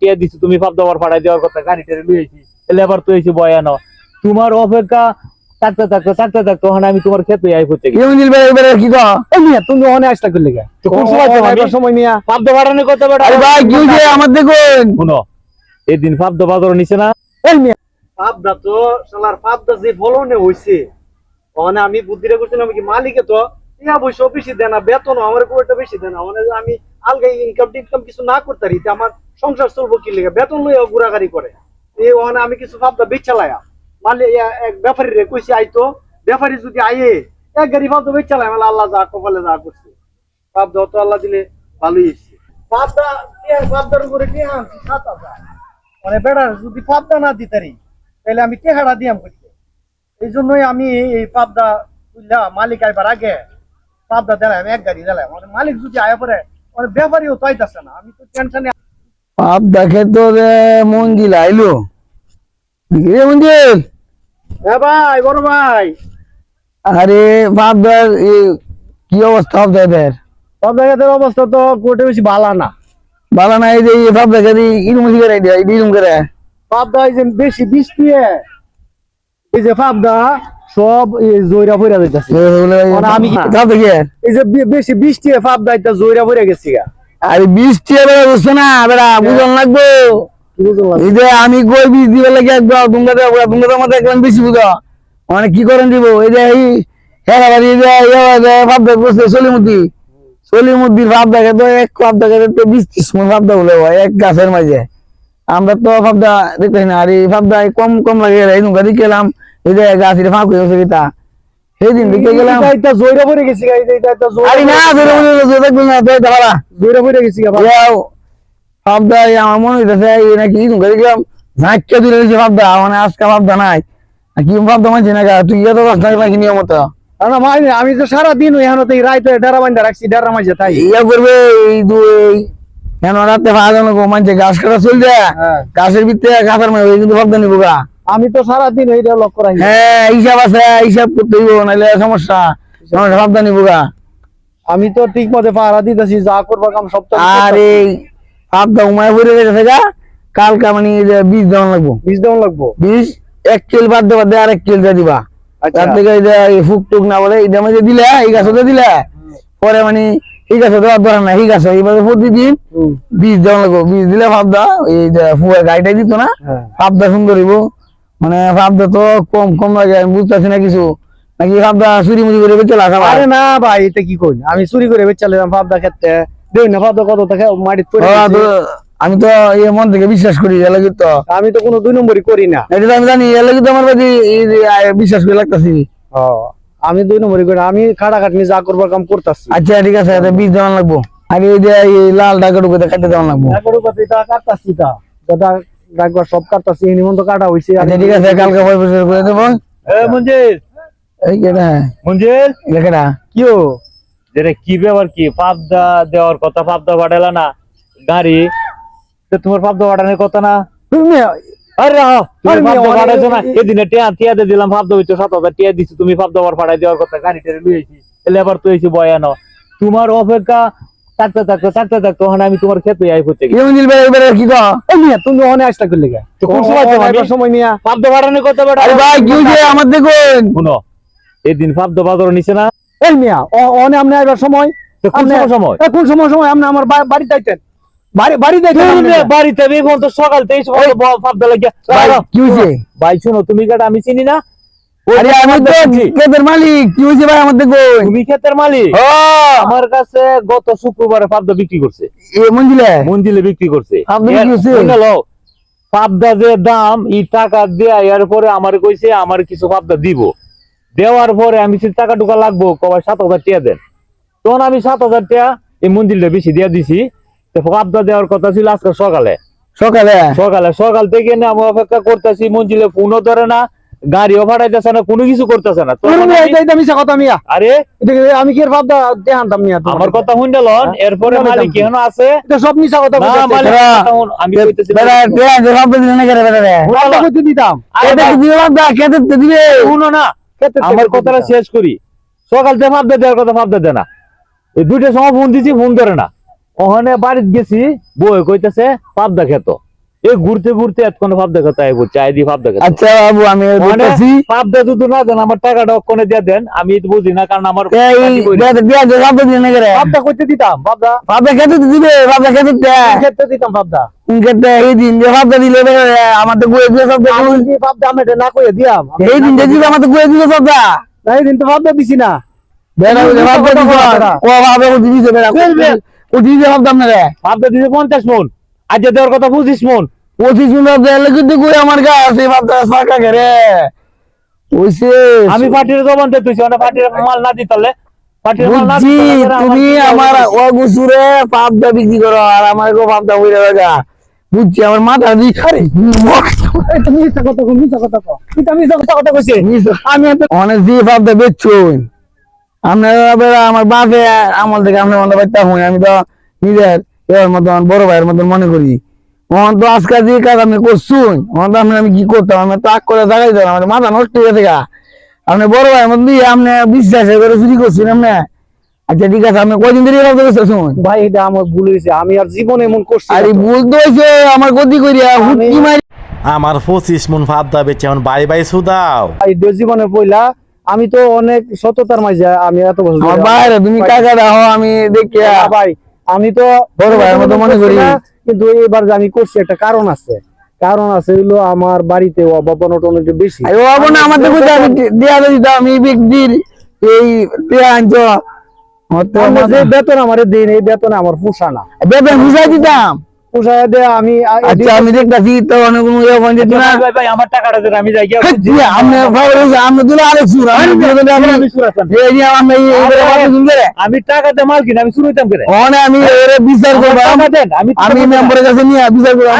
টিয়া দিছি তুমি ভাব দেওয়ার ফাড়াই দেওয়ার কথা লুয়েছি লেবার তো এসে বয়ানো। তোমার অপেক্ষা থাকতে থাকতে থাকতে থাকতে ওখানে আমি তোমার খেতে আই গেছি। এবারে কি কো মিয়া তুমি অনেক করলে গে? তো কোন সময় এবার নিয়া? ভাব ফাড়ানোর কথা বেটা আরে ভাই কি হইছে? আমার দেখুন। শুনো এই দিন ভাব নিছে না? এই মিয়া। পাবদা তো শালার পাবদা যে ফলনে হইছে। মানে আমি বুদ্ধিটা করছিলাম কি মালিকে তো ইয়া বৈশ বেশি দেয় না বেতন আমার খুব একটা বেশি দেয় না। মানে আমি আলগা ইনকাম টিনকাম কিছু না করতে পারি আমার সংসার চলবো কি লেগে? বেতন লইয়া ঘোরাঘুরি করে। এই ওখানে আমি কিছু পাবদা বেচালায়া ইয়া- এক ব্যাপারী রে কইছি আইতো ব্যাপারী যদি আইয়ে এক গাড়ি পাবদা বেচালায় মানে আল্লাহ যা কপালে যা করছে। পাবদা তো, আল্লাহ দিলে ভালোই হয়েছে পাবদা টিয়া- পাবদার উপরে টিয়া আনছি, সাত হাজার। মানে বেড়া, যদি পাবদা না দিতারি তাহলে আমি টেহারা দিয়াম করতে। এই জন্যই আমি এই পাবদা মালিক আইবার আগে পাবদা দিলাম এক গাড়ি দিলাম। মালিক যদি আয়া পরে ব্যাপারীও তো আইতাছে না। আমি তো টেনশনে পাপ দেখে তো রে মঞ্জিল আইলো? রে মঞ্জিল? হ্যাঁ ভাই বড় ভাই। আরে কি অবস্থা অবস্থা তো কোটে বেশি ভালো না। ভালো না এই যে ইরুম করে দেয় ইরুম করে। পাবদা এই যে বেশি বৃষ্টি এই যে পাবদা সব জয়রা ভরে যাইতাছে। মানে আমি কি- দেখে এই যে বেশি বৃষ্টি পাবদা এটা জয়রা ভরে গেছে গা। আরে বৃষ্টি এবারে বুঝছে না বেড়া বুঝন লাগবো। যে আমি কই বীজ দিবে লাগে একবার একবার বেশি বুঝো মানে কি করেন দিব? এই যে এই হেরা বাড়ি যে ভাব দেখ বসে সলিমুদ্দি। সলিমুদ্দির ভাব দেখে তো এক দেখে তো বিশ ত্রিশ মন ভাব বলে এক গাছের মাঝে। আমরা তো ভাবদা দেখতেছি না আর এই ভাবদা কম কম লাগে এই দুঙ্গা দিকে গেলাম। এই যে গাছ এটা ফাঁক হয়ে গেছে তা দিকে গেলাম। এটা এটা জয়রা ভরে গেছে গা এটা এটা আরে না ধরে বলে দেখবেন না তাই দাঁড়া। জয়রা ভরে গেছে গা যাও। ভাবদা আমার মনে হইতেছে এই নাকি তুমি দেখলাম ঝাঁকিয়ে দিলে দিয়েছে ভাবদা মানে আজকে ভাবদা নাই। কি ভাবদা মানছি না গা তুই এত রাস্তা নাকি নিয়মত? না মানে আমি তো সারা দিন এখানে তো রাইতে ডেরা বান্ধা রাখছি ডেরা মাঝে তাই। ইয়া করবে এই দুই কেন রাতে ভাজা গো মানছে গাছ কাটা চল যায় হ্যাঁ। গাছের ভিতরে গাছের মানে ওই কিন্তু ভাবদা নিবো গা। আমি তো সারা দিন এইটা লক্ষ্য রাখি হ্যাঁ হিসাব আছে হিসাব করতে হইব নাহলে সমস্যা। সমস্যা ভাবদা নিবো গা। আমি তো ঠিক মতে পাহারা দিতেছি যা করবার কাম সব তো আর ভাবদা উমায় গেছে গা। কালকা মানে বীজ দেওয়া লাগবো। বীজ দেওয়া লাগবো? বীজ এক কিল বাদ দেবা দে আরেক কিল দিয়ে দিবা। আচ্ছা। তার থেকে ফুক টুক না বলে এটা মধ্যে দিলে এই গাছতে দিলে পরে মানে এই গাছে দেওয়ার দরকার নাই এই গাছে এইভাবে প্রতিদিন বীজ দেওয়া লাগবো। বীজ দিলে ভাবদা এই যে ফুয়ের গাড়িটা দিত না হ্যাঁ। ভাবদা সুন্দর হইব। মানে ভাবদা তো কম কম লাগে আমি বুঝতেছি না কিছু। নাকি ভাবদা চুরি মুড়ি করে বেঁচে লাগা আরে না ভাই এটা কি কই আমি চুরি করে বেচালাম পাবদা খেতে দেখ না পাবদা কত টাকা মাটিতে পড়ে। আমি তো এই মন থেকে বিশ্বাস করি এর লাগি তো। আমি তো কোনো দুই নম্বরই করি না। এটা আমি জানি এর লাগি তো আমার যে, বিশ্বাস করে লাগতাছি। ও, আমি দুই নম্বরই করি আমি খাটা খাটনি যা করবার কাম করতেছি। আচ্ছা ঠিক আছে এটা বীজ দেওয়া লাগবো। আগে এই যে এই লাল ডাকা ঢুকে কাটতে দেওয়া লাগবো। পাতি তা কাটতাছি তা দাদা ডাকবার সব কাটতাছি নিমন্ত কাটা হইছে। আচ্ছা ঠিক আছে কালকে পয়সা করে দেবো। এ মঞ্জিল। এই কেটা মঞ্জিল। লেখাটা কিও যেটা কি ব্যাপার কি? পাবদা দেওয়ার কথা পাবদা পাঠালা না? গাড়ি। তো তোমার পাবদা পাঠানোর কথা না? তুমি আরে আরে পাবদা অনেক- না? এদিনে টিয়া টিয়া দিয়ে দিলাম পাবদা হইতো সাত হাজার টিয়া দিছি তুমি পাবদা আবার পাঠাই দেওয়ার কথা গাড়িটা লুয়েছি লেবার তো এসে বয়ানো তোমার অপেক্ষা থাকতে ওখানে আমি তোমার আই করতে গেছি। ইমজিল ভাই এবারে কি এই মিয়া তুমি করলে গে তো কোন সময় তো সময় নিয়া? কথা বেটা আরে ভাই কি হইছে? আমার দেখুন। শুনো পাবদা বাজার নিছে না। এই মিয়া অনে আপনি আইবার সময়? তো কোন সময়? সময় কোন সময় সময়? আপনি আমার বাড়ি বাড়িতে আইতেন আপনি। তুমি বাড়িতে এখন তো সকাল থেকে সময় পাবদা লাগিয়া। ভাই কি হইছে? ভাই শুনো তুমি কাটা আমি চিনি না আরে আমি তো পাবদা মালিক কি হইছে ভাই আমার দেখুন তুমি ক্ষেতের মালিক? আমার কাছে গত শুক্রবারে পাবদা বিক্রি করছে। এ মঞ্জিলে? মন্দিরে বিক্রি করছে। পাবদা বিক্রি করছে? এর- শুনে লও, পাবদা যে দাম এই টাকা দেয়া এর পরে আমার কইছে আমার কিছু পাবদা দিব। দেওয়ার পরে আমি সে টাকা টুকা লাগবো কবার সাত হাজার টাকা দেন। তখন আমি সাত হাজার টাকা এই মন্দিরটা বেশি দিয়া দিছি। পাবদা দেওয়ার কথা ছিল আজকে সকালে। সকালে? সকালে সকাল থেকে আমি অপেক্ষা করতেছি মঞ্জিলে ফোনও ধরে না গাড়িও ফাটাইতেছে না কোনো কিছু করতেছে না। আরে আমি- কি- আমার কথা? শুনতে লন এরপরে মালিক? কেন আছে। সব মিছা কথা আমি দিতাম। শুনো না আমার কথাটা শেষ করি। সকাল থেকে ভাবতে দেওয়ার কথা ভাবতে দে না। এই দুইটার সময় ফোন দিছি ফোন ধরে না। ওখানে বাড়িতে গেছি বই কইতেছে পাবদা খেত। এই ঘুরতে ঘুরতে এতক্ষণ পাবদা খেত আই বলছে আই দি পাবদা খেত আচ্ছা বাবু আমি পাবদা যদি না দেন আমার টাকাটা ওখানে দিয়ে দেন আমি বুঝি না কারণ আমার করে পাবদা করতে দিতাম পাবদা ভাবতে খেতে তো দিবে ভাবতে খেতে দে। খেতে দিতাম পাবদা খেতে এই দিন যে ভাবতে দিলে আমার তো গুয়ে দিলে সব কি পাবদা আমি না কইয়ে দিয়াম। এই দিন যে দিবে আমার তো গুয়ে দিলে সব দা। এই দিন তো পাবদা দিছি না। বেড়া ভাবতে কথা দিছ ও ভাবে ও দিছে বেড়া। ও দিছে ভাবতাম না রে পাবদা দিছে পঞ্চাশ মন। আজ দেওয়ার কথা বুঝিস মন। পঁচিশ কিন্তু কই আমার গা আছে ভাবতে ফাঁকা ওইসে আমি পার্টির জবান তুইছি ওটা পার্টির মাল না দিতালে পার্টির মাল না বুঝছি তুমি আমার বিক্রি করো আর আমার গো পাবদা হইরে গা বুঝছি আমার মাথা দি মিথ্যা কথা মিথ্যা কথা। মিথ্যা কথা কথা কইছে। আমি অনেক দিয়ে পাবদা বেচছুন। আপনারা আবার আমার বাপে আমল থেকে আপনি মনে হই আমি তো নিজের এর মতন বড় ভাইয়ের মতন মনে করি। ওখান তো আজকাল দিয়ে কাজ আমি করছুন ওখান তো আমি কি করতাম? আমি তাক করে জাগাই দিলাম আমার মাথা নষ্ট হয়ে গেছে গা। আপনি বড় ভাইয়ের মতন দিয়ে আপনি বিশ্বাস করে চুরি করছেন আপনি? আচ্ছা ঠিক আছে কয়দিন ধরে করতেছুন ভাই এটা আমার ভুল হয়েছে। আমি আর জীবনে এমন করছি আরে তো। ভুল তো হয়েছে আমার গতি করিয়া হুটকি মারি আমার পঁচিশ মন ভাত দাবে এখন বাই বাই সুদাও ভাই দে জীবনে পইলা আমি তো অনেক সততার মাঝে আমি এত বছর বাইরে তুমি টাকা দাও আমি দেখিয়া না ভাই আমি তো বড় ভাইয়ের মতো মনে করি। কিন্তু এবার আমি করছি একটা কারণ আছে। কারণ আছে হলো আমার বাড়িতে অভাব অনটন একটু বেশি। বাবা আমাদের বুঝে আমি দেয়া দিতাম এই ব্যক্তির এই আমি যে বেতন আমার দিন এই বেতন আমার পোষা না। বেতন বুঝাই দিতাম। পোষায় দে আমি আচ্ছা আমি দেখতাছি তো অনেক কোনো ইয়ে বন্ধ না? ভাই ভাই আমার টাকাটা দেন আমি যাই গিয়া আরেক সুর আমি আমি আমি সুর আসাম। এই যে টাকাতে মাল কিনা আমি শুরু হইতাম করে? ওখানে আমি বিচার করব আমি আমি মেম্বারের কাছে নিয়ে বিচার করব